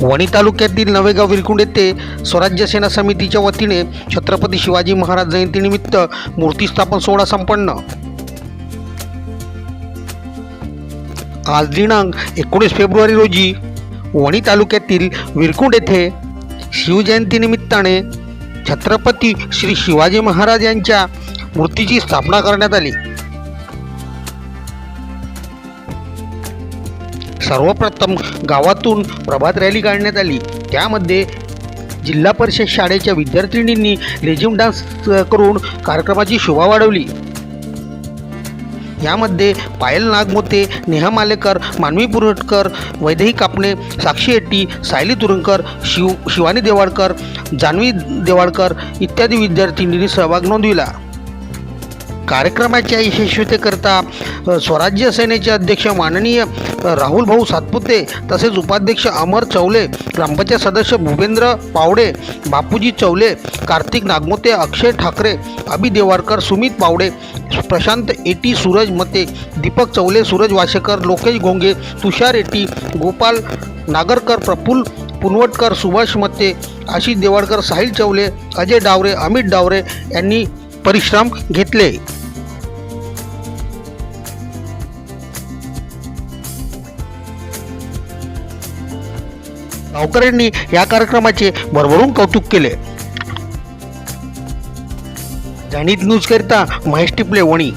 वणी तालुक्यातील नवेगाव विरकुंड येथे स्वराज्य सेना समितीच्या वतीने छत्रपती शिवाजी महाराज जयंतीनिमित्त मूर्ती स्थापन सोहळा संपन्न. आज दिनांक एकोणीस फेब्रुवारी रोजी वणी तालुक्यातील विरकुंड येथे शिवजयंतीनिमित्ताने छत्रपती श्री शिवाजी महाराज यांच्या मूर्तीची स्थापना करण्यात आली. सर्वप्रथम गावातून प्रभात रॅली काढण्यात आली. त्यामध्ये जिल्हा परिषद शाळेच्या विद्यार्थिनींनी लेझिम डान्स करून कार्यक्रमाची शोभा वाढवली. यामध्ये पायल नागमोते नेहा मालेकर मानवी पुरटकर वैदेही कापणे साक्षी एट्टी सायली तुरंकर शिव शिवानी देवाडकर जान्हवी देवाडकर इत्यादी विद्यार्थिनींनी सहभाग नोंदविला. कार्यक्रमाच्या यशस्वीतेकरता स्वराज्य सेनेचे अध्यक्ष माननीय राहुल भाऊ सातपुते तसेच उपाध्यक्ष अमर चौले ग्रामपंचायत सदस्य भूपेंद्र पावडे बापूजी चौले कार्तिक नागमोते अक्षय ठाकरे अभि देवारकर सुमित पावडे प्रशांत एटी सूरज मते दीपक चौले सूरज वाशेकर लोकेश गोंगे तुषार एटी गोपाल नागरकर प्रफुल्ल पुनवटकर सुभाष मते आशिष देवाडकर साहिल चौले अजय डावरे अमित डावरे यांनी परिश्रम घेतले. गावकऱ्यांनी या कार्यक्रमाचे भरभरून कौतुक केले. जाणीत न्यूजकरिता महेश टिपले वणी.